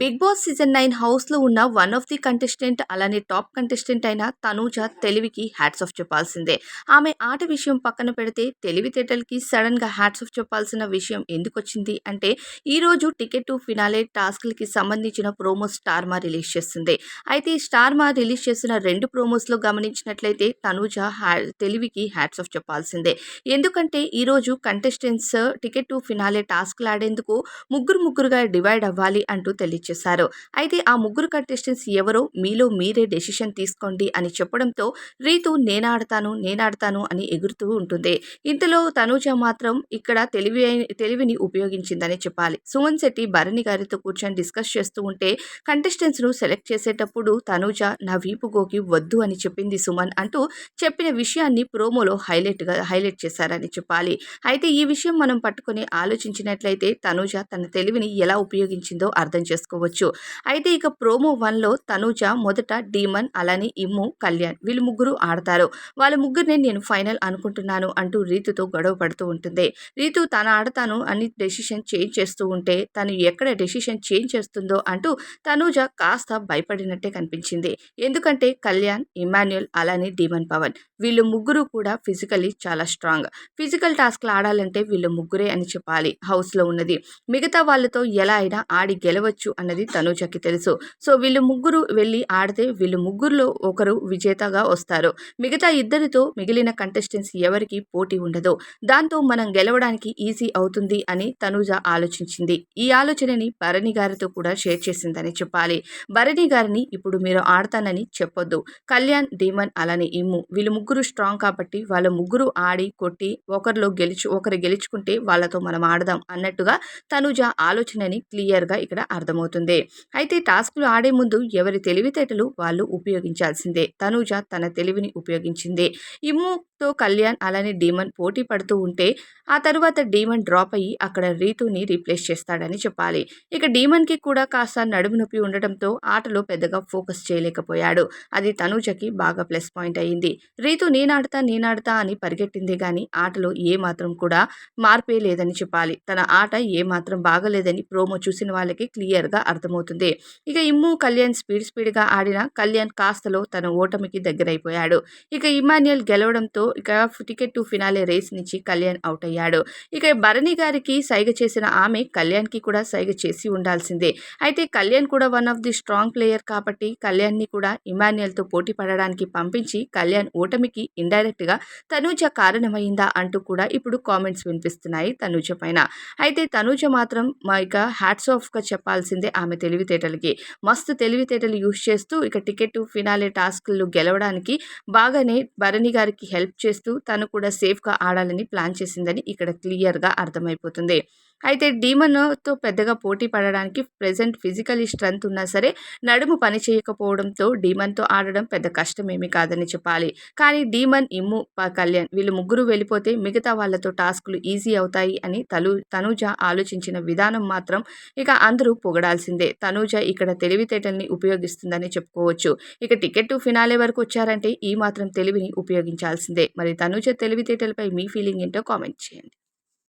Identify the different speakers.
Speaker 1: Big boss season nine హౌస్లో ఉన్న one of the contestant అలానే టాప్ కంటెస్టెంట్ అయిన తనూజ తెలివికి హ్యాట్స్ ఆఫ్ చెప్పాల్సిందే. ఆమె ఆట విషయం పక్కన పెడితే తెలివితేటలకి సడన్గా హ్యాట్స్ ఆఫ్ చెప్పాల్సిన విషయం ఎందుకు వచ్చింది అంటే ఈరోజు టికెట్ టు ఫినాలే టాస్క్లకి సంబంధించిన ప్రోమో స్టార్మా రిలీజ్ చేస్తుంది. అయితే ఈ స్టార్మా రిలీజ్ చేసిన రెండు ప్రోమోస్లో గమనించినట్లయితే తనూజ హ్యా తెలివికి హ్యాట్స్ ఆఫ్ చెప్పాల్సిందే. ఎందుకంటే ఈరోజు కంటెస్టెంట్స్ టికెట్ టు ఫినాలే టాస్క్లు ఆడేందుకు ముగ్గురు ముగ్గురుగా డివైడ్ అవ్వాలి అంటూ చేశారు. అయితే ఆ ముగ్గురు కంటెస్టెంట్స్ ఎవరో మీలో మీరే డెసిషన్ తీసుకోండి అని చెప్పడంతో రీతు నేనాడతాను నేనాడతాను అని ఎగురుతూ ఉంటుంది. ఇంతలో తనూజ మాత్రం ఇక్కడ తెలివి తెలివిని ఉపయోగించిందని చెప్పాలి. సుమన్ శెట్టి భరణి గారితో కూర్చొని డిస్కస్ చేస్తూ ఉంటే కంటెస్టెంట్స్ను సెలెక్ట్ చేసేటప్పుడు తనూజ నా వీపు గోకి వద్దు అని చెప్పింది సుమన్ అంటూ చెప్పిన విషయాన్ని ప్రోమోలో హైలైట్గా హైలైట్ చేశారని చెప్పాలి. అయితే ఈ విషయం మనం పట్టుకొని ఆలోచించినట్లయితే తనూజ తన తెలివిని ఎలా ఉపయోగించిందో అర్థం చేసుకోవచ్చు అయితే ఇక ప్రోమో వన్లో తనూజ మొదట డీమన్ అలానే ఇమ్ము కళ్యాణ్ వీళ్ళు ముగ్గురు ఆడతారు. వాళ్ళ ముగ్గురిని నేను ఫైనల్ అనుకుంటున్నాను అంటూ రీతుతో గొడవ పడుతూ ఉంటుంది. రీతు తను ఆడతాను అని డెసిషన్ చేంజ్ చేస్తూ ఉంటే తను ఎక్కడ డెసిషన్ చేంజ్ చేస్తుందో అంటూ తనూజ కాస్త భయపడినట్టే కనిపించింది. ఎందుకంటే కళ్యాణ్ ఇమాన్యుల్ అలానే డీమన్ పవన్ వీళ్ళు ముగ్గురు కూడా ఫిజికలీ చాలా స్ట్రాంగ్. ఫిజికల్ టాస్క్లు ఆడాలంటే వీళ్ళు ముగ్గురే అని చెప్పాలి హౌస్లో ఉన్నది. మిగతా వాళ్ళతో ఎలా అయినా ఆడి గెలవచ్చు అన్నది తనూజకి తెలుసు. సో వీళ్ళు ముగ్గురు వెళ్ళి ఆడితే వీళ్ళు ముగ్గురులో ఒకరు విజేతగా వస్తారు. మిగతా ఇద్దరితో మిగిలిన కంటెస్టెంట్స్ ఎవరికి పోటీ ఉండదు. దాంతో మనం గెలవడానికి ఈజీ అవుతుంది అని తనూజ ఆలోచించింది. ఈ ఆలోచనని భరణి గారితో కూడా షేర్ చేసిందని చెప్పాలి. భరణి గారిని ఇప్పుడు మీరు ఆడతానని చెప్పొద్దు. కళ్యాణ్ డీమన్ అలానే ఇమ్ము. వీళ్ళు ముగ్గురు స్ట్రాంగ్ కాబట్టి వాళ్ళ ముగ్గురు ఆడి కొట్టి ఒకరిలో గెలుచు ఒకరు గెలుచుకుంటే వాళ్ళతో మనం ఆడదాం అన్నట్టుగా తనుజ ఆలోచనని క్లియర్గా ఇక్కడ అర్థమవుతుంది. అయితే టాస్క్లు ఆడే ముందు ఎవరి తెలివితేటలు వాళ్ళు ఉపయోగించాల్సిందే. తనూజ తన తెలివిని ఉపయోగించింది. తో కళ్యాణ్ అలానే డీమన్ పోటీ పడుతూ ఉంటే ఆ తరువాత డీమన్ డ్రాప్ అయ్యి అక్కడ రీతుని రీప్లేస్ చేస్తాడని చెప్పాలి. ఇక డీమన్కి కూడా కాస్త నడుము నొప్పి ఉండటంతో ఆటలో పెద్దగా ఫోకస్ చేయలేకపోయాడు. అది తనూజకి బాగా ప్లస్ పాయింట్ అయ్యింది. రీతు నేనాడతా నేనాడతా అని పరిగెట్టింది కానీ ఆటలో ఏ మాత్రం కూడా మార్పే లేదని చెప్పాలి. తన ఆట ఏ మాత్రం బాగలేదని ప్రోమో చూసిన వాళ్ళకి క్లియర్గా అర్థమవుతుంది. ఇక ఇమ్ము కళ్యాణ్ స్పీడ్ స్పీడ్గా ఆడిన కళ్యాణ్ కాస్తలో తన ఓటమికి దగ్గరైపోయాడు. ఇక ఇమాన్యుయల్ గెలవడంతో ఇక టికెట్ టు ఫినాలే రేస్ నుంచి కళ్యాణ్ అవుట్ అయ్యాడు. ఇక భరణి గారికి సైగ చేసిన ఆమె కళ్యాణ్కి కూడా సైగ చేసి ఉండాల్సిందే. అయితే కళ్యాణ్ కూడా one of the strong player కాబట్టి కళ్యాణ్ని కూడా ఇమాన్యుయల్తో పోటీ పడడానికి పంపించి కళ్యాణ్ ఓటమికి ఇండైరెక్ట్గా తనూజ కారణమైందా అంటూ కూడా ఇప్పుడు కామెంట్స్ వినిపిస్తున్నాయి తనూజ పైన. అయితే తనూజ మాత్రం ఇక హ్యాట్స్ ఆఫ్గా చెప్పాల్సిందే ఆమె తెలివితేటలకి. మస్తు తెలివితేటలు యూజ్ చేస్తూ ఇక టికెట్ ఫినాలే టాస్క్లు గెలవడానికి బాగానే భరణి గారికి హెల్ప్ చేస్తూ తను కూడా సేఫ్గా ఆడాలని ప్లాన్ చేసిందని ఇక్కడ క్లియర్గా అర్థమైపోతుంది. అయితే డీమన్తో పెద్దగా పోటీ పడడానికి ప్రజెంట్ ఫిజికలీ స్ట్రెంత్ ఉన్నా సరే నడుము పని చేయకపోవడంతో డీమన్తో ఆడడం పెద్ద కష్టమేమీ కాదని చెప్పాలి. కానీ డీమన్ ఇమ్ము కళ్యాణ్ వీళ్ళు ముగ్గురు వెళ్ళిపోతే మిగతా వాళ్ళతో టాస్కులు ఈజీ అవుతాయి అని తలు తనూజ ఆలోచించిన విధానం మాత్రం ఇక అందరూ పొగడాల్సిందే. తనూజ ఇక్కడ తెలివితేటల్ని ఉపయోగిస్తుందని చెప్పుకోవచ్చు. ఇక టికెట్ ఫినాలే వరకు వచ్చారంటే ఈ మాత్రం తెలివిని ఉపయోగించాల్సిందే. మరి తనుజ తెలివితేటలపై మీ ఫీలింగ్ ఏంటో కామెంట్ చేయండి.